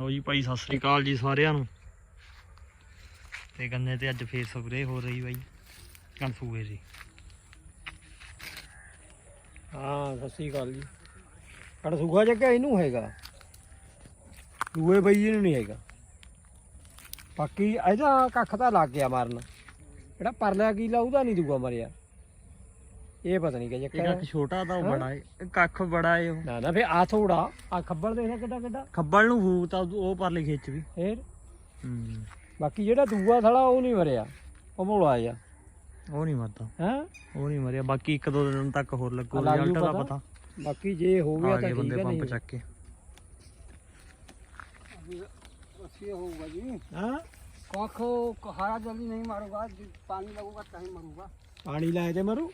ਲਓ ਜੀ ਭਾਈ, ਸਤਿ ਸ੍ਰੀ ਅਕਾਲ ਜੀ ਸਾਰਿਆਂ ਨੂੰ। ਤੇ ਗੰਨੇ ਤੇ ਅੱਜ ਫੇਰ ਸਪਰੇ ਹੋ ਰਹੀ ਬਾਈ ਕਨਫੂਏ ਜੀ। ਹਾਂ, ਸਤਿ ਸ੍ਰੀ ਅਕਾਲ ਜੀ। ਕੜ ਸੁਗਾ ਜੱਗਾ ਇਹਨੂੰ ਹੈਗਾ। ਦੂਏ ਬਈ ਇਹਨੂੰ ਨਹੀਂ ਹੈਗਾ। ਬਾਕੀ ਇਹਦਾ ਕੱਖ ਤਾਂ ਲੱਗ ਗਿਆ ਮਾਰਨ। ਜਿਹੜਾ ਪਰਲਾ ਕੀਲਾ ਉਹਦਾ ਨਹੀਂ ਦੂਆ ਮਰਿਆ। ਇਹ ਪਤਾ ਨਹੀਂ ਕਿ ਇਹ ਜੱਕਾ ਕੱਖ ਛੋਟਾ ਤਾਂ ਉਹ ਹੈਂ? ਬੜਾ ਏ ਇਹ ਕੱਖ ਬੜਾ ਏ ਉਹ ਨਾ ਨਾ ਫੇ ਆ ਥੋੜਾ ਆ ਖੱਬਲ ਦੇਖਿਆ ਕਿੱਡਾ ਕਿੱਡਾ ਖੱਬਲ ਨੂੰ ਫੂਕ ਤਾਂ ਉਹ ਪਰਲੇ ਖੇਚ ਵੀ ਫੇਰ ਹੂੰ ਬਾਕੀ ਜਿਹੜਾ ਦੂਆ ਥੜਾ ਉਹ ਨਹੀਂ ਮਰਿਆ ਉਹ ਮੋਲਾ ਆ ਉਹ ਨਹੀਂ ਮਰਦਾ ਹੈ ਉਹ ਨਹੀਂ ਮਰਿਆ ਬਾਕੀ ਇੱਕ ਦੋ ਦਿਨ ਤੱਕ ਹੋਰ ਲੱਗੂ ਆ ਲੱਗ ਜੂ ਰਿਜ਼ਲਟ ਦਾ ਪਤਾ। ਪਤਾ ਬਾਕੀ ਜੇ ਹੋ ਗਿਆ ਆ ਤਾਂ ਗਏ ਠੀਕ ਬੰਦੇ ਹੈ ਪੰਪ ਨਹੀਂ ਚੱਕ ਕੇ अच्छी होगा जी ਹਾਂ कख हरा जल्दी नहीं मारूंगा जी, पानी लगूगा तभी मरूंगा ਪਾਣੀ ਲਾਏ ਤੇ ਮਰੂ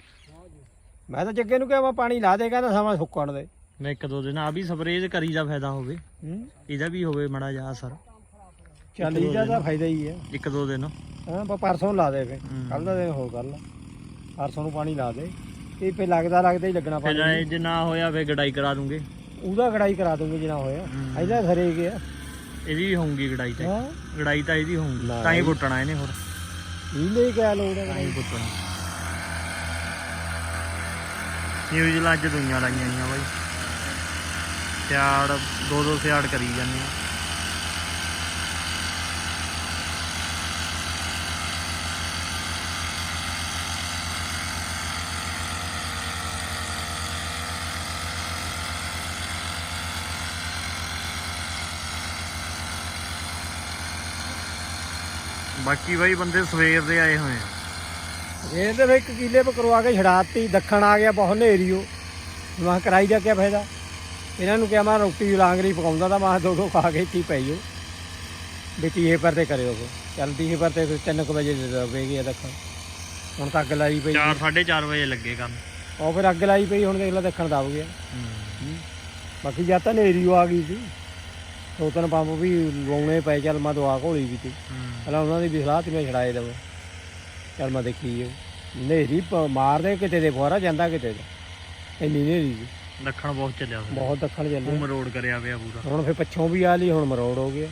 ਮੈਂ ਤਾਂ ਜੱਗੇ ਨੂੰ ਕਿਹਾ ਮੈਂ ਪਾਣੀ ਲਾ ਦੇ ਕਹਿੰਦਾ ਸਮਾਂ ਸੁੱਕਣ ਦੇ। ਮੈਂ ਇੱਕ ਦੋ ਦਿਨ ਆ ਵੀ ਸਪਰੇਅ ਕਰੀ ਦਾ ਫਾਇਦਾ ਹੋਵੇ। ਹੂੰ? ਇਹਦਾ ਵੀ ਹੋਵੇ ਮੜਾ ਜਾ ਅਸਰ। ਚੱਲ ਇਹਦਾ ਤਾਂ ਫਾਇਦਾ ਹੀ ਹੈ ਇੱਕ ਦੋ ਦਿਨ। ਹਾਂ ਪਰ ਪਰਸੋਂ ਲਾ ਦੇ ਫੇ। ਕੱਲ ਦਾ ਦਿਨ ਹੋ ਕਰ ਲਾ। ਪਰਸੋਂ ਨੂੰ ਪਾਣੀ ਲਾ ਦੇ। ਇਹ ਫੇ ਲੱਗਦਾ ਲੱਗਦਾ ਹੀ ਲੱਗਣਾ ਪਾਣੀ। ਜੇ ਨਾ ਹੋਇਆ ਫੇ ਗਡਾਈ ਕਰਾ ਦੂੰਗੇ। ਉਹਦਾ ਕੜਾਈ ਕਰਾ ਦੂੰਗੇ ਜਿਨਾ ਹੋਇਆ। ਹੂੰ। ਇਹਦਾ ਸਰੇ ਗਿਆ। ਇਹਦੀ ਵੀ ਹੋਊਗੀ ਗਡਾਈ ਤੇ। ਹਾਂ। ਗਡਾਈ ਤਾਂ ਇਹਦੀ ਹੋਊਗੀ। ਨਾ, ਤਾਂ ਹੀ ਪੁੱਟਣਾ ਇਹਨੇ ਹੋਰ। ਇਹ ਲਈ ਕਿਆ ਲੋੜ ਹੈ ਤਾਂ ਹੀ ਨਿਊਜ਼ੀਲੈਂਡ ਚ ਦੁਨੀਆਂ ਲਾਈਆਂ ਆਈਆਂ ਬਾਈ। ਸਿਆੜ, ਦੋ ਦੋ ਸਿਆੜ ਕਰੀ ਜਾਂਦੇ ਆ। ਬਾਕੀ ਬਾਈ ਬੰਦੇ ਸਵੇਰ ਦੇ ਆਏ ਹੋਏ ਆ। ਇਹ ਤੇ ਫੇ ਇੱਕ ਕਿੱਲੇ ਪਰ ਕਰਵਾ ਕੇ ਛੜਾਤੀ ਦੱਖਣ ਆ ਗਿਆ ਬਹੁਤ ਨੇਰੀਓ ਮੈਂ ਕਰਾਈ ਦਾ ਕਿਆ ਫਾਇਦਾ? ਇਹਨਾਂ ਨੂੰ ਕਿਹਾ ਮੈਂ ਰੋਟੀ ਲਾਂਗਰੀ ਪਕਾਉਂਦਾ ਤਾਂ ਮੈਂ ਦੋ ਦੋ ਖਾ ਕੇ ਇੱਥੇ ਪਈ ਵੀ ਤੀਏ ਪਰ ਤੇ ਕਰਿਓ ਕੋ ਚੱਲ ਤੀਏ ਪਰ ਤੇ 3 ਵਜੇ ਦੇ ਦਵੇਗੀ ਦੱਖਣ। ਹੁਣ ਤਾਂ ਅੱਗ ਲਾਈ ਪਈ। 4 4:30 ਵਜੇ ਲੱਗੇ ਕੰਮ। ਉਹ ਫਿਰ ਅੱਗ ਲਾਈ ਪਈ ਹੁਣ ਦੇਖ ਲੈ ਦੱਖਣ ਦਬ ਗਿਆ। ਬਾਕੀ ਜਾਂ ਤਾਂ ਨੇਰੀਓ ਆ ਗਈ ਸੀ। ਦੋ ਤਿੰਨ ਪੰਪ ਵੀ ਲਾਉਣੇ ਪਏ ਚੱਲ ਮੈਂ ਦਵਾ ਘੋਲੀ ਵੀ ਤੀ ਪਹਿਲਾਂ ਉਹਨਾਂ ਦੀ ਵੀ ਸਲਾਹ ਤੇ ਮੈਂ ਛੜਾਏ ਦਵਾਂ। ਚੱਲ ਮੈਂ ਦੇਖੀ ਉਹ ਨੇਰੀ ਮਾਰਦੇ ਕਿਤੇ ਦੇ ਫੁਆਰਾ ਜਾਂਦਾ ਕਿਤੇ ਦਾ ਇੰਨੀ ਨੇਰੀ ਸੀ। ਦੱਖਣ ਬਹੁਤ ਚੱਲਿਆ ਸੀ ਬਹੁਤ ਦੱਖਣ ਚੱਲੇ ਉਹ ਮਰੋੜ ਕਰਿਆ ਪਿਆ ਪੂਰਾ। ਹੁਣ ਫਿਰ ਪੱਛੋਂ ਵੀ ਆ ਲਈ ਹੁਣ ਮਰੋੜ ਹੋ ਗਿਆ।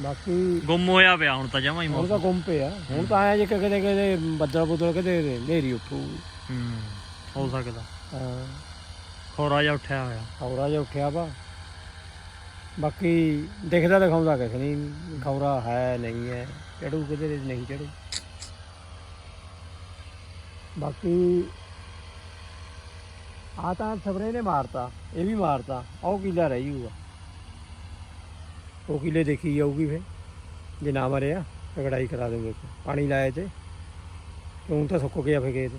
ਬਾਕੀ ਗੁੰਮ ਹੋਇਆ ਪਿਆ ਹੁਣ ਤਾਂ ਜਮਾ ਹੀ ਹੁਣ ਤਾਂ ਗੁੰਮ ਪਿਆ। ਹੁਣ ਤਾਂ ਆਇਆ ਜੇ ਕਿਤੇ ਕਿਤੇ ਬੱਦਲ ਬੁੱਦਲ ਕਿਤੇ ਨੇਰੀ ਉੱਠੂਗੀ। ਹੂੰ ਹੋ ਸਕਦਾ। ਹਾਂ। ਖੋਰਾ ਜਿਹਾ ਉੱਠਿਆ ਹੋਇਆ। ਖੌਰਾ ਜਿਹਾ ਉੱਠਿਆ ਵਾ। ਬਾਕੀ ਦਿਖਦਾ ਦਿਖਾਉਂਦਾ ਕੁਛ ਨਹੀਂ ਖੌਰਾ ਹੈ ਨਹੀਂ ਹੈ। ਚੜੂ ਕਿਤੇ ਨਹੀਂ ਚੜੂ। ਬਾਕੀ ਆ ਤਾਂ ਸਪਰੇ ਨੇ ਮਾਰਤਾ ਇਹ ਵੀ ਮਾਰਤਾ ਉਹ ਕਿਲਾ ਰਹੀ ਹੋਊਗਾ ਉਹ ਕਿਲੇ ਦੇਖੀ ਜਾਊਗੀ ਫੇ ਜੇ ਨਾ ਮਰਿਆ ਕਢਾਈ ਕਰਾ ਦੇਵਾਂਗੇ। ਪਾਣੀ ਲਾਏ ਤੇ ਕਿਉਂ ਤਾਂ ਸੁੱਕ ਗਿਆ ਫੇ ਖੇਤ।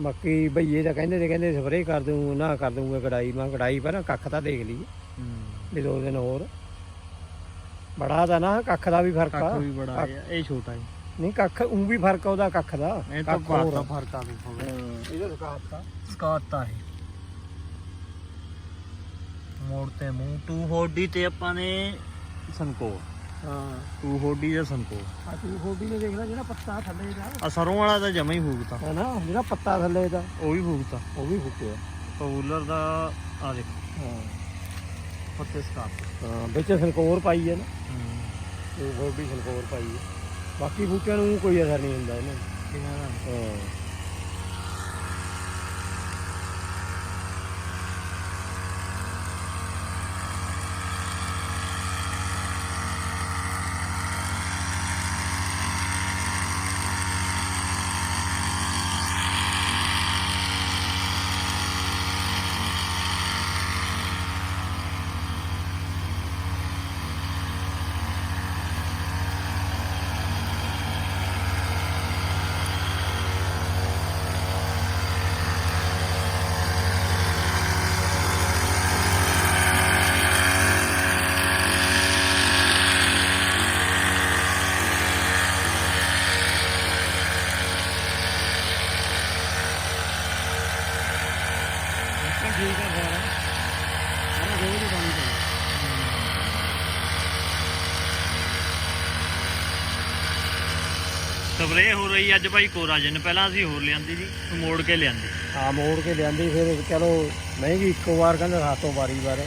ਬਾਕੀ ਭਈਏ ਤਾਂ ਕਹਿੰਦੇ ਤੇ ਕਹਿੰਦੇ ਸਪਰੇ ਕਰ ਦੂੰ ਨਾ ਕਰ ਦੂੰਗਾ ਕਢਾਈ ਮੈਂ ਕਢਾਈ ਪਰ ਕੱਖ ਤਾਂ ਦੇਖ ਲਈ। ਹੂੰ। ਵੀ ਦੋ ਦਿਨ ਹੋਰ। ਬੜਾ ਦਾ ਨਾ ਕੱਖ ਦਾ ਵੀ ਫ਼ਰਕ ਆ। ਕੱਖ ਵੀ ਬੜਾ ਇਹ ਛੋਟਾ ਹੈ। ਨਹੀਂ ਕੱਖ ਉਹ ਵੀ ਫ਼ਰਕ ਆ ਉਹਦਾ ਕੱਖ ਦਾ। ਇਹ ਤਾਂ ਕੱਖ ਹੋਰ ਬਾਤ ਦਾ ਆ। ਫ਼ਰਕ ਆ ਵੀ ਇਹਦਾ ਸੁਕਾਤਾ ਸਕਾਤਾ ਹੈ ਮੋੜ ਤੇ ਮੂੰਹ 240 ਤੇ ਆਪਾਂ ਨੇ ਸੰਕੋ ਹਾਂ। 240 ਦਾ ਸੰਕੋ ਆ ਤੂੰ ਹੋਡੀ ਨੇ ਦੇਖਣਾ ਜਿਹੜਾ ਪੱਤਾ ਥੱਲੇ ਦਾ। ਆ ਸਰੋਂ ਵਾਲਾ ਤਾਂ ਜਮਾ ਹੀ ਫੂਕਤਾ। ਹੈ ਨਾ ਜਿਹੜਾ ਪੱਤਾ ਥੱਲੇ ਦਾ। ਉਹ ਵੀ ਫੂਕਤਾ। ਉਹ ਵੀ ਫੁੱਕਿਆ। ਕੂਲਰ ਦਾ ਆ ਦੇਖੋ। ਹਾਂ। ਪੱਤੇ ਸਕਾਤਾ ਹਾਂ ਵਿੱਚ ਸੰਕੋਰ ਪਾਈ ਹੈ ਨਾ। ਉਹ ਹੋਡੀ ਸੰਕੋਰ ਪਾਈ ਹੈ। ਬਾਕੀ ਬੂਟਿਆਂ ਨੂੰ ਕੋਈ ਅਸਰ ਨਹੀਂ ਹੁੰਦਾ ਇਹਨਾਂ ਨੂੰ। ਕਿਵੇਂ ਹਾਂ ਸਪਰੇ ਹੋ ਰਹੀ ਅੱਜ ਭਾਈ ਕੋਰਾਜਨ ਪਹਿਲਾਂ ਅਸੀਂ ਹੋਰ ਲਿਆਂਦੀ ਉਹ ਮੋੜ ਕੇ ਲਿਆਂਦੀ। ਹਾਂ ਮੋੜ ਕੇ ਲਿਆਂਦੀ ਫਿਰ ਚਲੋ ਮਹਿੰਗੀ ਇੱਕੋ ਵਾਰ ਕਹਿੰਦੇ ਸਾਤੋਂ ਵਾਰੀ ਵਾਰ।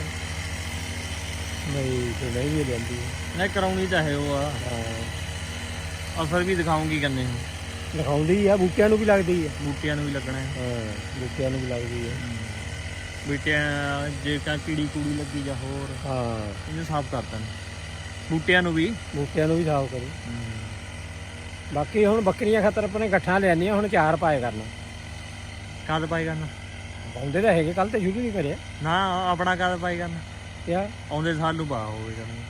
ਨਹੀਂ ਤੇ ਨਹੀਂ ਵੀ ਲੈਂਦੀ ਨਹੀਂ ਕਰਾਉਣੀ ਤਾਂ ਹੈ ਉਹ ਆ। ਅਸਰ ਵੀ ਦਿਖਾਉਂਗੀ ਕੰਨੇ ਨੂੰ। ਲਿਖਾਉਂਦੀ ਆ ਬੂਟਿਆਂ ਨੂੰ ਵੀ ਲੱਗਦੀ ਆ। ਬੂਟਿਆਂ ਨੂੰ ਵੀ ਲੱਗਣਾ ਹੈ। ਹਾਂ ਬੂਟਿਆਂ ਨੂੰ ਵੀ ਲੱਗਦੀ ਆ। ਬੂਟਿਆਂ ਜੇ ਕਾ ਕੀੜੀ ਕੂੜੀ ਲੱਗੀ ਜਾਂ ਹੋਰ। ਹਾਂ। ਇਹਨੂੰ ਸਾਫ਼ ਕਰ ਦੇਣ। ਬੂਟਿਆਂ ਨੂੰ ਵੀ। ਬੂਟਿਆਂ ਨੂੰ ਵੀ ਸਾਫ਼ ਕਰੀ। ਬਾਕੀ ਹੁਣ ਬੱਕਰੀਆਂ ਖਾਤਰ ਆਪਣੇ ਗੱਠਾਂ ਲਿਆਨੀਆਂ ਹੁਣ ਚਾਰ ਪਾਏ ਕਰਨਾ। ਕਦ ਪਾਈ ਕਰਨਾ? ਪਾਉਂਦੇ ਤਾਂ ਹੈਗੇ ਕੱਲ ਤੇ ਸ਼ੁਰੂ ਨਹੀਂ ਕਰਿਆ। ਨਾ ਆਪਣਾ ਕਦ ਪਾਈ ਕਰਨਾ? ਕਿਆ ਆਉਂਦੇ ਸਾਲ ਨੂੰ ਪਾ ਹੋਵੇ ਕਰਨਾ।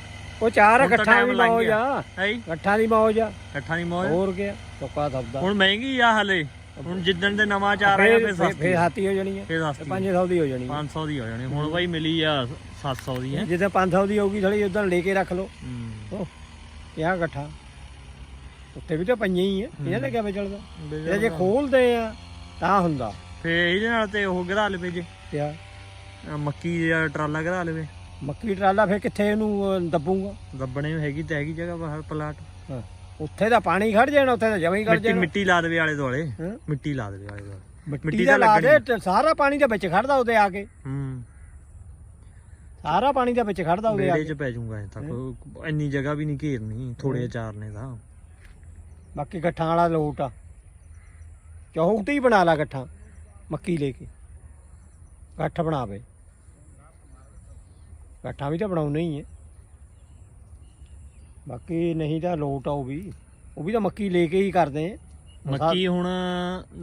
ਉਹ ਚਾਰ ਦੀ ਲੰਘ ਮੌਜ। ਆ। ਗੱਠਾਂ ਦੀ ਮੌਜ ਆ। ਇਕੱਠਾ ਨਹੀਂ ਮੋਜ? ਹੋਰ ਗਿਆ ਟੋਕਾ ਦਬਦਾ। ਹੁਣ ਮਹਿੰਗੀ ਆ ਹਲੇ। ਹੁਣ ਜਿੱਦਣ ਦੇ ਨਵਾਂ ਚਾਰ ਆਇਆ ਫੇਰ ਸਸਤੀ। ਫੇਰ ਹਾਤੀ ਹੋ ਜਾਣੀ ਹੈ ਫੇਰ ਸਸਤੀ। 500 ਦੀ ਹੋ ਜਾਣੀ ਹੈ 500 ਦੀ ਹੋ ਜਾਣੀ ਹੁਣ ਬਾਈ ਮਿਲੀ ਆ 700 ਦੀ ਹੈ। ਜਿੱਦਾਂ 500 ਦੀ ਹੋਊਗੀ ਥੋੜੀ ਉਦੋਂ ਲੈ ਕੇ ਰੱਖ ਲਓ। ਹੂੰ। ਕਿਆ ਗੱਠਾ। ਉੱਤੇ ਵੀ ਤਾਂ ਪਈਆਂ ਹੀ ਆ। ਇਹਨਾਂ ਦਾ ਕਿਆ ਵਿਚਲਦਾ ਇਹ ਜੇ ਖੋਲਦੇ ਆ ਤਾਂ ਹੁੰਦਾ। ਫੇਰ ਇਹਦੇ ਨਾਲ ਤੇ ਉਹ ਗਰਾ ਲਵੇ ਜੇ। ਕਿਆ? ਮੱਕੀ ਦਾ ਟਰਾਲਾ ਗਰਾ ਲਵੇ ਮੱਕੀ ਟਰਾਲਾ ਫੇਰ ਕਿੱਥੇ ਇਹਨੂੰ ਦੱਬੂਗਾ? ਦੱਬਣੇ ਹੈਗੀ ਤੇ ਹੈਗੀ ਜਗ੍ਹਾ ਬਾਹਰ ਪਲਾਟ। ਉੱਥੇ ਤਾਂ ਪਾਣੀ ਖੜ ਜਾਣਾ ਉੱਥੇ ਤਾਂ ਜਮਾਂ ਹੀ ਖੜ ਜਾਣਾ। ਮਿੱਟੀ ਲਾ ਦੇਵੇ ਆਲੇ ਦੁਆਲੇ। ਮਿੱਟੀ ਲਾ ਦੇਵੇ ਆਲੇ ਦੁਆਲੇ। ਮਿੱਟੀ ਦਾ ਲਾ ਦੇ ਸਾਰਾ ਪਾਣੀ ਦੇ ਵਿੱਚ ਖੜਦਾ ਉਹਦੇ ਆ ਕੇ। ਹੂੰ। ਸਾਰਾ ਪਾਣੀ ਦੇ ਵਿੱਚ ਖੜਦਾ ਉਹਦੇ ਆ ਕੇ। ਚ ਪੈ ਜਾਊਗਾ ਇੰਨੀ ਜਗ੍ਹਾ ਵੀ ਨਹੀਂ ਘੇਰਨੀ ਥੋੜੇ ਚਾਰ ਨੇ ਤਾਂ। ਬਾਕੀ ਗੱਠਾਂ ਵਾਲਾ ਲੋਟ ਆ। ਚੌਕਟੀ ਬਣਾ ਲਾ ਗੱਠਾਂ ਮੱਕੀ ਲੈ ਕੇ। ਗੱਠ ਬਣਾਵੇ। ਗੱਠਾਂ ਵੀ ਤਾਂ ਬਣਾਉਣੇ ਹੀ ਹੈ ਬਾਕੀ ਨਹੀਂ ਤਾਂ ਲੋਟ ਆ ਉਹ ਵੀ। ਉਹ ਵੀ ਤਾਂ ਮੱਕੀ ਲੈ ਕੇ ਹੀ ਕਰਦੇ ਆ। ਮੱਕੀ ਹੁਣ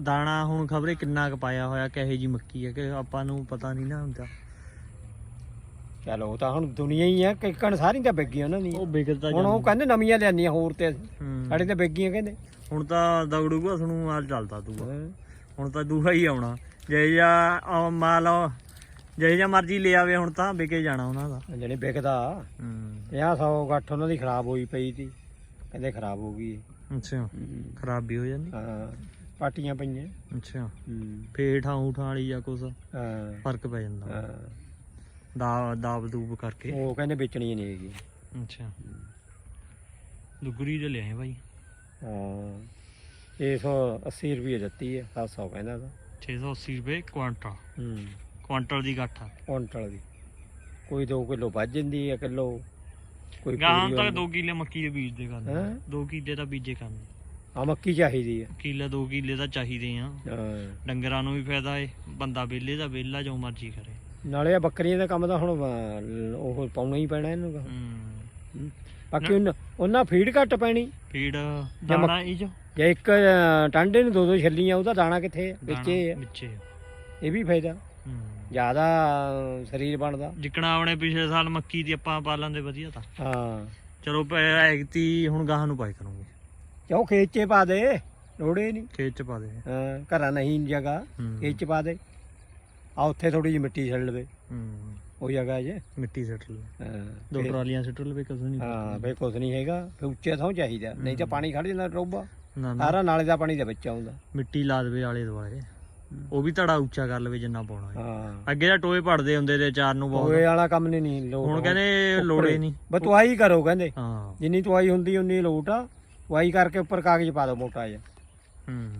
ਦਾਣਾ ਹੁਣ ਖਬਰੇ ਕਿੰਨਾ ਕੁ ਪਾਇਆ ਹੋਇਆ ਕਹੇ ਜੀ ਮੱਕੀ ਹੈ ਕਿ ਆਪਾਂ ਨੂੰ ਪਤਾ ਨਹੀਂ ਨਾ ਹੁੰਦਾ। ਚਲੋ ਉਹ ਤਾਂ ਹੁਣ ਦੁਨੀਆ ਹੀ ਆ ਕਿਕਣ ਸਾਰੀ ਤਾਂ ਵਿਕ ਗਈ ਉਹਨਾਂ ਦੀ ਉਹ ਵਿਕਦਾ ਹੁਣ ਉਹ ਕਹਿੰਦੇ ਨਵੀਆਂ ਲਿਆਨੀਆਂ ਹੋਰ ਤੇ ਅਸੀਂ। ਸਾਡੇ ਤੇ ਵਿਕ ਗਈਆਂ ਕਹਿੰਦੇ। ਹੁਣ ਤਾਂ ਦਗੜੂ ਘਸ ਨੂੰ ਆ ਚੱਲਦਾ ਤੂੰ। ਹੁਣ ਤਾਂ ਦੂਹਾ ਹੀ ਆਉਣਾ। ਜੇ ਜਾਂ ਮਾਲ ਜੇ ਜਾਂ ਮਰਜ਼ੀ ਲੈ ਆਵੇ ਹੁਣ ਤਾਂ ਵਿਕੇ ਜਾਣਾ ਉਹਨਾਂ ਦਾ। ਜਿਹੜੇ ਵਿਕਦਾ ਹੂੰ। 50 ਗੱਠ ਉਹਨਾਂ ਦੀ ਖਰਾਬ ਹੋਈ ਪਈ ਸੀ। ਕਹਿੰਦੇ ਖਰਾਬ ਹੋ ਗਈ। ਅੱਛਾ। ਖਰਾਬ ਵੀ ਹੋ ਜਾਂਦੀ। ਹਾਂ ਪਾਟੀਆਂ ਪਈਆਂ। ਅੱਛਾ। ਹੂੰ। ਫੇਰ ਠਾਂ ਉਠਾਂ ਵਾਲੀ ਜਾਂ ਕੁਛ ਹਾਂ। ਫ਼ਰਕ ਪੈ ਜਾਂਦਾ। ਹਾਂ। ਦਾ ਦਾਬ ਦੂਬ ਕਰਕੇ। ਉਹ ਕਹਿੰਦੇ ਵੇਚਣੀ ਨਹੀਂ ਹੈਗੀ। ਅੱਛਾ। ਦੁਗਰੀ ਦੇ ਲਿਆਏ ਭਾਈ ਹਾਂ। 680 ਰੁਪਏ ਦਿੱਤੀ ਹੈ 700 ਕਹਿੰਦਾ ਤਾਂ। 680 ਰੁਪਏ ਕੁਆਂਟਲ। ਹੂੰ। ਕੁਆਂਟਲ ਦੀ ਗੱਠ ਆ। ਕੁਇੰਟਲ ਦੀ। ਕੋਈ 2 ਕਿਲੋ ਵੱਜ ਜਾਂਦੀ ਹੈ ਕਿਲੋ। ਕੋਈ ਗਾਂ ਤੱਕ ਹੁੰਦੀ। 2 ਕਿੱਲੇ ਮੱਕੀ ਦੇ ਬੀਜ ਦੇ ਕਰਨੇ। ਹੈਂ? 2 ਕਿੱਲੇ ਤਾਂ ਬੀਜੇ ਕਰਨੇ। ਹਾਂ ਮੱਕੀ ਚਾਹੀਦੀ ਹੈ। ਕਿੱਲਾ 2 ਕਿੱਲੇ ਤਾਂ ਚਾਹੀਦੇ ਆ। ਡੰਗਰਾਂ ਨੂੰ ਵੀ ਫਾਇਦਾ ਏ। ਬੰਦਾ ਵਿਹਲੇ ਦਾ ਵਿਹਲਾ ਜੋ ਮਰਜ਼ੀ ਕਰੇ। ਨਾਲੇ ਆ ਬੱਕਰੀਆਂ ਦਾ ਕੰਮ ਤਾਂ ਹੁਣ ਅਹ, ਉਹ ਪਾਉਣਾ ਹੀ ਪੈਣਾ ਇਹਨੂੰ ਤਾਂ। ਹੂੰ। ਬਾਕੀ ਉਹਨਾਂ ਉਹਨਾਂ ਫੀਡ ਘੱਟ ਪੈਣੀ। ਫੀਡ ਦਾਣਾ ਇਹ ਜੋ? ਜੇ ਇੱਕ ਅਹ, ਟਾਂਡੇ ਨੂੰ ਦੋ ਦੋ ਛੱਲੀਆਂ ਉਹਦਾ ਦਾਣਾ ਕਿੱਥੇ? ਵਿੱਚ ਇਹ ਹੈ। ਵਿੱਚੇ ਇਹ ਵੀ ਫਾਇਦਾ। ਹੂੰ। ਜ਼ਿਆਦਾ ਅਹ, ਸਰੀਰ ਬਣਦਾ। ਜਿਕਣਾ ਆਪਣੇ ਪਿਛਲੇ ਸਾਲ ਮੱਕੀ ਦੀ ਆਪਾਂ ਪਾਲਣ ਦੇ ਵਧੀਆ ਤਾਂ। ਹਾਂ। ਚਲੋ ਪ- ਐਗਤੀ ਹੁਣ ਗਾਹਾਂ ਨੂੰ ਪਾਈ ਕਰੂੰਗੇ। ਕਿਉਂ ਖੇਤ 'ਚ ਪਾ ਦੇ? ਲੋੜੇ ਨਹੀਂ ਖੇਤ ਚ ਪਾ ਦੇ। ਹਾਂ ਘਰਾਂ ਨਹੀਂ ਜਗ੍ਹਾ। ਹੂੰ। ਖੇਤ 'ਚ ਪਾ ਦੇ। ਆ ਉੱਥੇ ਥੋੜੀ ਜਿਹੀ ਮਿੱਟੀ ਛੱਡ ਲਵੇ। ਹੂੰ। ਉਹ ਜਗ੍ਹਾ ਜੇ। ਮਿੱਟੀ ਸੱਟ ਲਵੇ। ਹਾਂ ਦੋ ਫਿਰ- ਟਰਾਲੀਆਂ ਸੱਟ ਲਵੇ ਕਦੋਂ ਨਹੀਂ। ਹਾਂ ਫੇ ਕੁਝ ਨਹੀਂ ਹੈਗਾ ਫੇ ਉੱਚੇ ਥਾਂ ਚਾਹੀਦਾ ਨਹੀਂ ਤਾਂ ਪਾਣੀ ਖੜ ਜਾਂਦਾ ਨਾ ਨਾ। ਸਾਰਾ ਨਾਲੇ ਦਾ ਪਾਣੀ ਦੇ ਵਿੱਚ ਆਉਂਦਾ। ਮਿੱਟੀ ਲਾ ਦੇਵੇ ਆਲੇ ਦੁਆਲੇ। ਉਹ ਵੀ ਧੜਾ ਉੱਚਾ ਕਰ ਲਵੇ ਜਿੰਨਾ ਪਾਉਣਾ ਹੈ ਹਾਂ। ਅੱਗੇ ਤਾਂ ਟੋਏ ਪੜਦੇ ਹੁੰਦੇ ਤੇ ਚਾਰ ਨੂੰ ਬਹੁਤ। ਹੋਏ ਵਾਲਾ ਕੰਮ ਨਹੀਂ ਨਹੀਂ ਲੋਟ ਹੁਣ ਕਹਿੰਦੇ ਲੋੜੇ ਨਹੀਂ। ਬਤਵਾਈ ਕਰੋ ਕਹਿੰਦੇ। ਹਾਂ। ਜਿੰਨੀ ਤਵਾਈ ਹੁੰਦੀ ਉਨੀ ਲੋਟ ਆ। ਤਵਾਈ ਕਰਕੇ ਉੱਪਰ ਕਾਗਜ਼ ਪਾ ਦਿਓ ਮੋਟਾ ਜਿਹਾ। ਹੂੰ।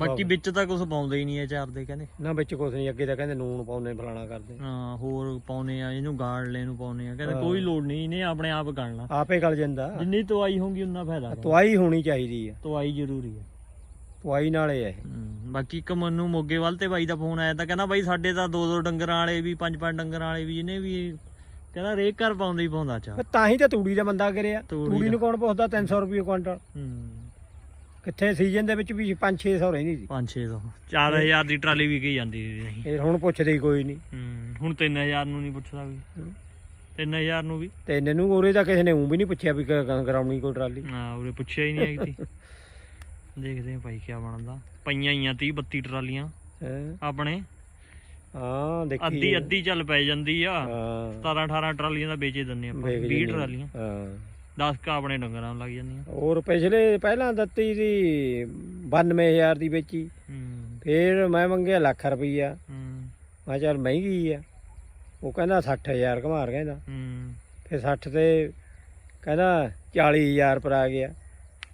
ਬਾਕੀ ਵਿੱਚ ਤਾਂ ਕੁਝ ਪਾਉਂਦੇ ਹੀ ਨਹੀਂ ਇਹ ਚਾਰ ਦੇ ਕਹਿੰਦੇ। ਨਾ ਵਿੱਚ ਕੁਝ ਨਹੀਂ ਅੱਗੇ ਤਾਂ ਕਹਿੰਦੇ ਨੂਣ ਪਾਉਣੇ ਫਲਾਣਾ ਕਰਦੇ। ਹਾਂ ਹੋਰ ਪਾਉਨੇ ਆ ਇਹਨੂੰ ਗਾੜਲੇ ਨੂੰ ਪਾਉਨੇ ਆ। ਕਹਿੰਦੇ। ਕੋਈ ਲੋੜ ਨਹੀਂ ਇਹਨੇ ਆਪਣੇ ਆਪ ਗਾੜਨਾ। ਆਪੇ ਗਲ ਜਾਂਦਾ। ਜਿੰਨੀ ਤਵਾਈ ਹੋਊਗੀ ਉਨਾ ਫਾਇਦਾ ਤਵਾਈ ਹੋਣੀ ਚਾਹੀਦੀ ਆ। ਤਵਾਈ ਜ਼ਰੂਰੀ ਹੈ ਤਵਾਈ ਨਾਲੇ ਆ ਇਹ। ਹੂੰ, ਬਾਕੀ ਇੱਕ ਮੈਨੂੰ ਮੋਗੇ ਵੱਲ ਤੇ ਬਾਈ ਦਾ ਫੋਨ ਆਇਆ ਤਾਂ ਕਹਿੰਦਾ ਬਾਈ ਸਾਡੇ ਤਾਂ ਦੋ ਦੋ ਡੰਗਰਾਂ ਵਾਲੇ ਵੀ ਪੰਜ ਪੰਜ ਡੰਗਰਾਂ ਵਾਲੇ ਵੀ ਇਹਨੇ ਵੀ ਕਹਿੰਦਾ ਰੇਕ ਘਰ ਪਾਉਂਦਾ ਹੀ ਪਾਉਂਦਾ ਚਾ। ਤਾਂ ਹੀ ਤਾਂ ਤੂੜੀ ਦਾ ਬੰਦਾ ਕਰਿਆ। ਤੂੜੀ। ਨੂੰ ਕੌਣ ਪੁੱਛਦਾ? 300 ਰੁਪਏ ਕੁਇੰਟਲ। ਹੂੰ। ਕਿੱਥੇ ਸੀਜ਼ਨ ਦੇ ਵਿੱਚ ਵੀ 5-600 ਰਹਿੰਦੀ ਸੀ। 5-600 4000 ਦੀ ਟਰਾਲੀ ਵੀ ਗਈ ਜਾਂਦੀ ਸੀ ਇਹ ਹੁਣ ਪੁੱਛਦੇ ਹੀ ਕੋਈ ਨਹੀਂ। ਹੂੰ ਹੁਣ 3000 ਨੂੰ ਨਹੀਂ ਪੁੱਛਦਾ ਵੀ ਹੂੰ। 3000 ਨੂੰ ਵੀ? ਤੇ ਇਹਨੂੰ ਉਰੇ ਤਾਂ ਕਿਸੇ ਨੇ ਉਹ ਵੀ ਨਹੀਂ ਪੁੱਛਿਆ ਵੀ ਗਰਾਉਣੀ ਕੋਈ ਟਰਾਲੀ। ਨਾ ਉਰੇ ਪੁੱਛਿਆ ਹੀ ਨਹੀਂ ਹੈਗੀ ਦੇਖਦੇ ਆ ਭਾਈ ਕੀ ਬਣਦਾ। ਪਈਆਂ ਹੀ ਆ 30 32 ਟਰਾਲੀਆਂ। ਹੈਂ? ਆਪਣੇ। ਹਾਂ ਦੇਖੀ ਅੱਧੀ ਅੱਧੀ ਚੱਲ ਪੈ ਜਾਂਦੀ ਆ। ਹਾਂ। 17 18 ਟਰਾਲੀਆਂ ਦਾ ਵੇਚੇ ਦਿੰਨੇ ਆਪਾਂ। ਵੇਖ 20 ਜਾਂਦੇ ਆ। ਟਰਾਲੀਆਂ। ਹਾਂ। 10 ਕਾ ਆਪਣੇ ਡੰਗਰਾਂ ਨੂੰ ਲੱਗ ਜਾਂਦੀਆਂ। ਹੋਰ ਪਿਛਲੇ ਪਹਿਲਾਂ ਦਿੱਤੀ ਸੀ 92000 ਦੀ ਵੇਚੀ। ਹੂੰ। ਫੇਰ ਮੈਂ ਮੰਗਿਆ ਲੱਖ ਰੁਪਈਆ। ਹੂੰ। ਮੈਂ ਚੱਲ ਮਹਿੰਗੀ ਆ। ਉਹ ਕਹਿੰਦਾ 60000 ਘਮਾਰ ਕਹਿੰਦਾ ਹੂੰ। ਫਿਰ 60 ਤੇ ਕਹਿੰਦਾ 40000 ਪਰ ਆ ਗਿਆ।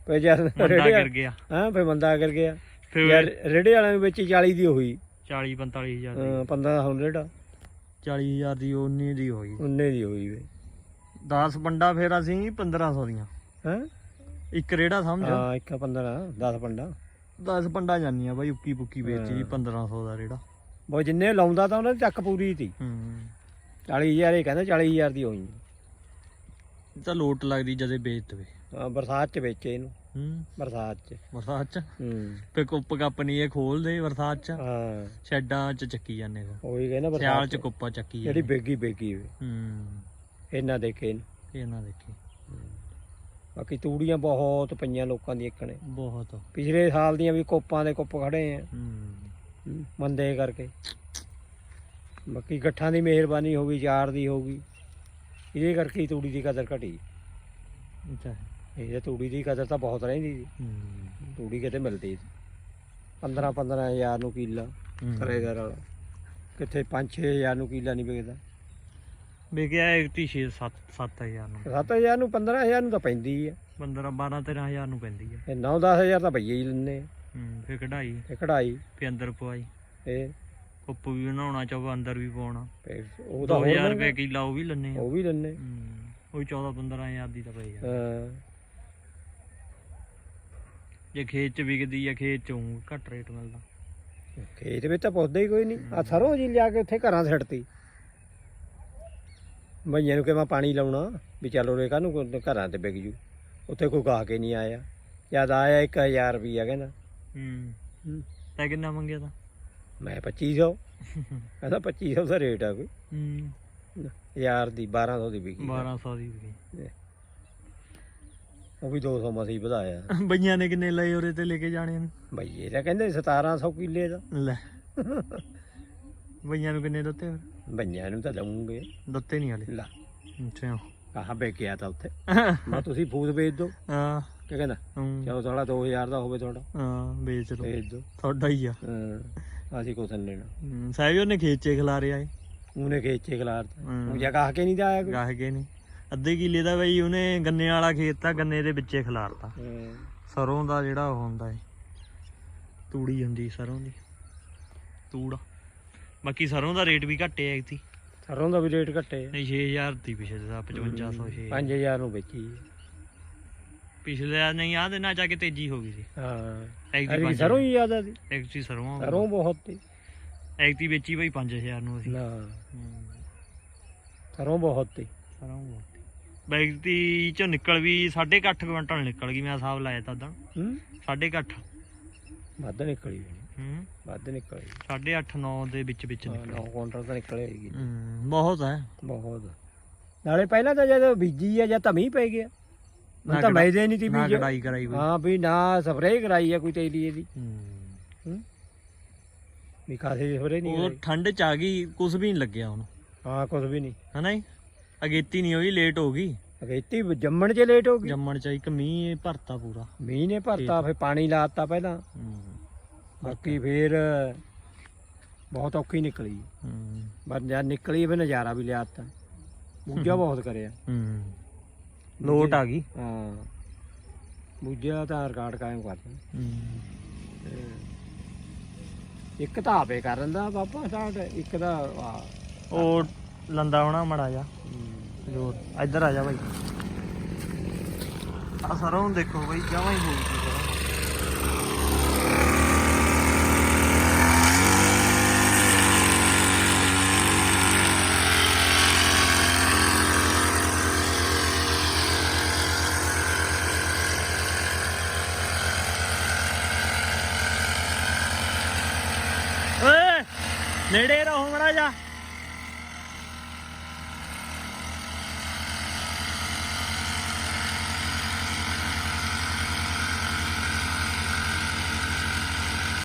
ਫੇ ਜਦ ਬੰਦਾ ਗਿਰ ਗਿਆ। ਹਾਂ ਫੇ ਬੰਦਾ ਕਰ ਗਿਆ। ਫਿਰ ਯਾਰ ਰੇੜੇ ਵਾਲਿਆਂ ਦੇ ਵਿੱਚ 40 ਦੀ ਹੋਈ। 40 45000 ਦੀ। ਹਾਂ, 15 ਹੁਣ ਰੇੜਾ 40000 ਦੀ 19 ਦੀ ਹੋਈ। 19 ਦੀ ਹੋਈ ਵੇ। 10 ਪੰਡਾ ਫਿਰ ਅਸੀਂ 1500 ਦੀਆਂ। ਹੈ? ਇੱਕ ਰੇੜਾ ਸਮਝ। ਹਾਂ ਇੱਕ 15 10 ਪੰਡਾ। 10 ਪੰਡਾ ਜਾਨੀਆਂ ਬਾਈ ਉੱਕੀ ਪੁੱਕੀ ਵੇਚੀ ਦੀ ਹਾਂ। 1500 ਦਾ ਰੇੜਾ। ਬਹੁਤ ਜਿੰਨੇ ਲਾਉਂਦਾ ਤਾਂ ਉਹਨਾਂ ਦੀ ਚੱਕ ਪੂਰੀ ਸੀ ਹੂੰ। 40000 ਇਹ ਕਹਿੰਦਾ 40000 ਦੀ ਹੋਈ। ਇਹ ਤਾਂ ਲੋਟ ਲੱਗਦੀ ਜਦੇ ਵੇਚ ਦਵੇ। ਹਾਂ ਬਰਸਾਤ ਚ ਵੇਚੇ ਇਹਨੂੰ। ਹੂੰ। ਬਰਸਾਤ ਚ। ਬਰਸਾਤ ਚ? ਹੂੰ। ਫੇ ਕੁੱਪ ਕੱਪ ਨਹੀਂ ਇਹ ਖੋਲ ਦੇ ਬਰਸਾਤ ਚ। ਹਾਂ। ਸ਼ੈੱਡਾਂ ਚ ਚੱਕੀ ਜਾਂਦੇ ਫਿਰ। ਉਹੀ ਕਹਿੰਦਾ ਸਿਆਲ ਬਰਸਾਤ ਚ ਕੁੱਪਾ ਚੱਕੀ ਜਿਹੜੀ ਜਾਂਦੇ। ਬੇਗੀ ਬੇਗੀ ਹੂੰ। ਇਹਨਾਂ ਦੇਖੇ ਇਹਨੂੰ। ਇਹ ਨਾ ਦੇਖੀ ਬਾਕੀ ਤੂੜੀਆਂ ਬਹੁਤ ਪਈਆਂ ਲੋਕਾਂ ਦੀ ਇੱਕਣੇ ਬਹੁਤ। ਪਿਛਲੇ ਸਾਲ ਦੀਆਂ ਵੀ ਕੋਪਾਂ ਦੇ ਕੁੱਪ ਖੜੇ ਆ। ਹੂੰ। ਮੰਦੇ ਕਰਕੇ। ਬਾਕੀ ਗੱਠਾਂ ਦੀ ਮਿਹਰਬਾਨੀ ਹੋ ਗਈ ਚਾਰ ਦੀ ਹੋ ਗਈ। ਇਹਦੇ ਕਰਕੇ ਹੀ ਤੂੜੀ ਦੀ ਕਦਰ ਘਟੀ। ਅੱਛਾ ਇਹ ਤੂੜੀ ਦੀ ਕਦਰ ਤਾਂ ਬਹੁਤ ਰਹਿੰਦੀ ਸੀ। ਹੂੰ। ਤੂੜੀ ਕਿਤੇ ਮਿਲਦੀ ਸੀ। 15 15000 ਨੂੰ ਕਿੱਲਾ ਹੂੰ। ਕਰੇਗਰ ਵਾਲਾ ਕਿੱਥੇ 5 6000 ਨੂੰ ਕਿੱਲਾ ਨਹੀਂ ਵਿਕਦਾ। ਵਿਕਿਆ 1 6 7 7000 ਨੂੰ। 7000 ਨੂੰ 15000 ਨੂੰ ਤਾਂ ਪੈਂਦੀ ਆ। 15 12 13000 ਨੂੰ ਪੈਂਦੀ ਆ। ਇਹ 9 10000 ਤਾਂ ਭਈਏ ਹੀ ਆ। ਹੂੰ ਫੇ ਕਢਾਈ। ਤੇ ਕਢਾਈ। ਫੇ ਅੰਦਰ ਪਵਾਈ। ਇਹ ਕੁੱਪ ਵੀ ਬਣਾਉਣਾ ਚਾਹੋ ਅੰਦਰ ਵੀ ਪਾਉਣਾ। ਉਹ ਤਾਂ ਹੋਰ 2000 ਮਹਿੰਗਾ। ਰੁਪਏ ਕਿੱਲਾ ਉਹ ਵੀ ਆ। ਉਹ ਵੀ ਹੂੰ ਉਹ 14 15000 ਦੀ ਤਾਂ ਪਈ ਆ। ਹਾਂ। ਜੇ ਖੇਤ ਚ ਵਿਕਦੀ ਆ ਖੇਤ ਚੋਂ ਘੱਟ ਰੇਟ ਮਿਲਦਾ। ਖੇਤ ਵਿੱਚ ਤਾਂ ਪੁੱਛਦਾ ਹੀ ਕੋਈ ਨਹੀਂ। ਆ ਸਰੋਂ ਜੀ ਲਿਆ ਕੇ ਉੱਥੇ ਘਰਾਂ ਛੱਡਤੀ। ਭਈਆਂ ਨੂੰ ਕਿ ਮੈਂ ਪਾਣੀ ਲਾਉਣਾ ਵੀ ਚੱਲ ਉਰੇ ਕਾਹਨੂੰ ਘਰਾਂ ਤੇ ਵਿਕ ਜੂ। ਉੱਥੇ ਕੋਈ ਗਾ ਕੇ ਨਹੀਂ ਆਇਆ। ਜਦ ਆਇਆ 1000 ਰੁਪਈਆ ਕਹਿੰਦਾ। ਹੂੰ। ਤੈ ਕਿੰਨਾ ਮੰਗਿਆ ਤਾਂ? ਮੈਂ 2500 ਕਹਿੰਦਾ 2500 ਦਾ ਰੇਟ ਆ ਕੋਈ। ਹੂੰ। ਯਾਰ ਦੀ 1200 ਦੀ ਵਿਕੀ। 1200 ਦੀ ਵਿਕੀ। ਉਹ ਵੀ 200 ਮਸੀ ਵਧਾਇਆ। ਬਈਆਂ ਨੇ ਕਿੰਨੇ ਲਏ ਉਰੇ ਤੇ ਲੈ ਕੇ ਜਾਣੇ ਨੇ ਬਈ ਇਹ ਤਾਂ ਕਹਿੰਦੇ 1700 ਕਿੱਲੇ ਦਾ। ਲੈ। ਬਈਆਂ ਨੂੰ ਕਿੰਨੇ ਦਿੱਤੇ? ਫਿਰ ਬਈਆਂ ਨੂੰ ਤਾਂ ਦਊਂਗੇ ਦਿੱਤੇ ਨਹੀਂ ਹਲੇ ਲਾ ਅੱਛਾ ਆਹ ਵੇਚਿਆ ਤਾਂ ਉੱਥੇ ਮੈਂ ਤੁਸੀਂ ਫੂਡ ਵੇਚ ਦਿਓ ਹਾਂ ਕੀ ਕਹਿੰਦਾ ਚਲੋ ਤੁਹਾਡਾ 2000 ਦਾ ਹੋਵੇ ਤੁਹਾਡਾ ਹਾਂ ਵੇਚ ਲੋ ਵੇਚ ਦਿਓ ਤੁਹਾਡਾ ਹੀ ਆ ਹਾਂ ਅਸੀਂ ਕੁਛ ਨਹੀਂ ਲੈਣਾ ਸਾਹਿਬ ਉਹਨੇ ਖੇਤ ਚ ਖਿਲਾ ਰਿਹਾ ਏ ਉਹਨੇ ਖੇਚੇ ਖਿਲਾਰਤਾ। ਉਹ ਜਗ੍ਹਾ ਕੇ ਨਹੀਂ ਦਾ ਆਇਆ ਕੋਈ ਗਾਹ ਕੇ ਨਹੀਂ ਅੱਧੇ ਕਿੱਲੇ ਦਾ ਬਈ ਉਹਨੇ ਗੰਨੇ ਵਾਲਾ ਖੇਤ ਤਾਂ ਗੰਨੇ ਦੇ ਵਿੱਚੇ ਖਿਲਾਰਤਾ। ਸਰੋਂ ਦਾ ਜਿਹੜਾ ਉਹ ਹੁੰਦਾ ਏ ਤੂੜੀ ਹੁੰਦੀ ਸਰੋਂ ਦੀ ਤੂੜ ਬਾਕੀ ਸਰੋਂ ਦਾ ਰੇਟ ਵੀ ਘਟਿਆ ਐਕਤੀ ਸਰੋਂ ਦਾ ਵੀ ਰੇਟ ਘਟੇ ਨਹੀਂ 6000 ਦੀ ਪਿਛਲੇ ਦਾ 5500 6 5000 ਨੂੰ ਵੇਚੀ। ਪਿਛਲੇ ਦਾ ਨਹੀਂ ਆ ਚ ਆ ਕੇ ਤੇਜ਼ੀ ਹੋ ਗਈ ਸੀ। ਹਾਂ। ਪੰਜ ਸਰੋਂ ਹੀ ਜ਼ਿਆਦਾ ਸੀ। ਐਕਤੀ ਸਰੋਂ ਸਰੋਂ ਬਹੁਤ ਸੀ। ਐਕਤੀ ਵੇਚੀ ਬਈ 5000 ਨੂੰ ਅਸੀਂ। ਨਾ। ਹੂੰ, ਸਰੋਂ ਬਹੁਤ ਸੀ। ਸਰੋਂ ਬੈਗਤੀ ਚੋਂ ਨਿਕਲ ਵੀ 8.5 ਕੁਇੰਟਲ ਨਿਕਲ ਗਈ ਮੈਂ ਹਿਸਾਬ ਲਾਇਆ ਤਾਂ ਉਦੋਂ ਹੂੰ। 8.5 ਵੱਧ ਨਿਕਲੀ। ਹੂੰ। ਵੱਧ ਨਿਕਲੀ 8.5 9 ਦੇ ਵਿੱਚ ਵਿੱਚ ਨਿਕਲ ਨੌ ਕੁਇੰਟਲ ਤਾਂ ਨਿਕਲੇ ਹੈਗੀ ਹੂੰ ਬਹੁਤ ਹੈ। ਬਹੁਤ। ਨਾਲੇ ਪਹਿਲਾਂ ਤਾਂ ਜਦ ਬੀਜੀ ਆ ਜਾਂ ਤਾਂ ਮੀਂਹ ਪੈ ਗਿਆ। ਮੈਂ ਤਾਂ ਮੈਦੇ ਨਹੀਂ ਤੀ ਬੀਜ। ਕਢਾਈ ਕਰਾਈ ਹਾਂ ਵੀ ਨਾ ਸਪਰੇਅ ਕਰਾਈ ਆ ਕੋਈ ਤੇਲੀ ਇਹਦੀ। ਹੂੰ। ਵੀ ਕਾਸੇ ਸਪਰੇਅ ਨਹੀਂ ਉਹ ਠੰਡ ਚ ਆ ਗਈ ਕੁਝ ਵੀ ਨਹੀਂ ਲੱਗਿਆ ਉਹਨੂੰ ਹਾਂ ਕੁਝ ਵੀ ਨਹੀਂ। ਹਨਾ ਜੀ? ਅਗੇਤੀ ਨਹੀਂ ਹੋਈ ਲੇਟ ਹੋ ਗਈ। ਅਗੇਤੀ ਜੰਮਣ ਚ ਲੇਟ ਹੋ ਗਈ। ਜੰਮਣ ਚ ਇੱਕ ਮੀਂਹ ਭਰਤਾ ਪੂਰਾ। ਮੀਂਹ ਨੇ ਭਰਤਾ ਫਿਰ ਪਾਣੀ ਲਾਤਾ ਪਹਿਲਾਂ। ਹੂੰ। ਬਾਕੀ ਫੇਰ ਬਹੁਤ ਔਖੀ ਨਿਕਲੀ। ਹੂੰ। ਪਰ ਜਦ ਨਿਕਲੀ ਫਿਰ ਨਜ਼ਾਰਾ ਵੀ ਲਿਆਤਾ ਬੂਝਾ ਬਹੁਤ ਕਰਿਆ। ਹੂੰ। ਲੋਟ ਆ ਗਈ। ਹਾਂ। ਬੂਝਾ ਤਾਂ ਰਿਕਾਰਡ ਕਾਇਮ ਕਰਦਾ ਹੂੰ। ਇੱਕ ਤਾਂ ਆਪੇ ਕਰ ਦਿੰਦਾ ਬਾਬਾ ਸਟਾਰਟ ਇੱਕ ਦਾ ਉਹ ਲੰਦਾ ਹੋਣਾ ਮੜਾ ਜਾ। ਜੋਰ ਇੱਧਰ ਆ ਜਾ ਬਾਈ। ਆ ਸਰੋਂ ਦੇਖੋ ਬਾਈ ਜਮਾਂ ਹੀ ਹੋ ਗਈ ਸਰੋਂ ਓਏ ਨੇੜੇ ਰਹੋ ਮੜਾ ਜਾ